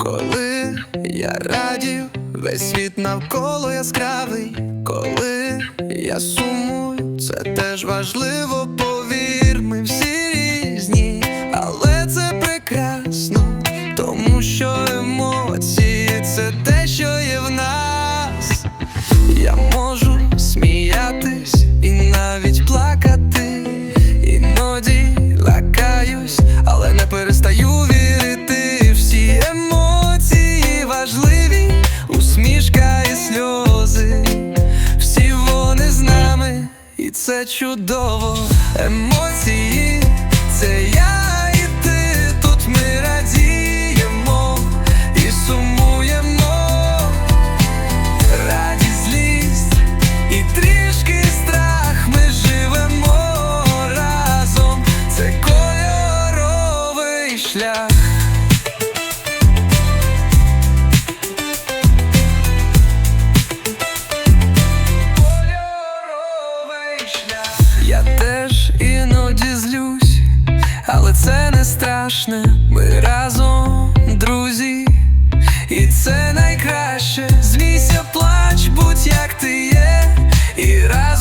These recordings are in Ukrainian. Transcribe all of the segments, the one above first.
коли я радів, весь світ навколо яскравий, коли я сумую, це теж важливо, це чудово. Емоції це я і ти, тут ми радіємо і сумуємо. Радість, злість і трішки страх ми живемо разом. Це кольоровий шлях. Іноді злюсь, але це не страшне. Ми разом, друзі, і це найкраще. Злійся, плач, будь як ти є, і разом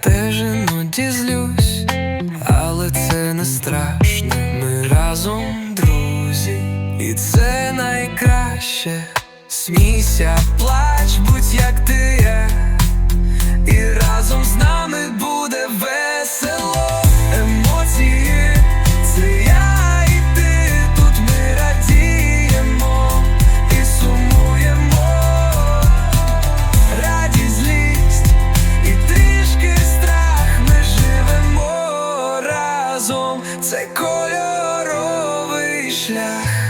теж іноді злюсь, але це не страшно. Ми разом, друзі, і це найкраще. Смійся, плач, будь як ти це кольоровий шлях.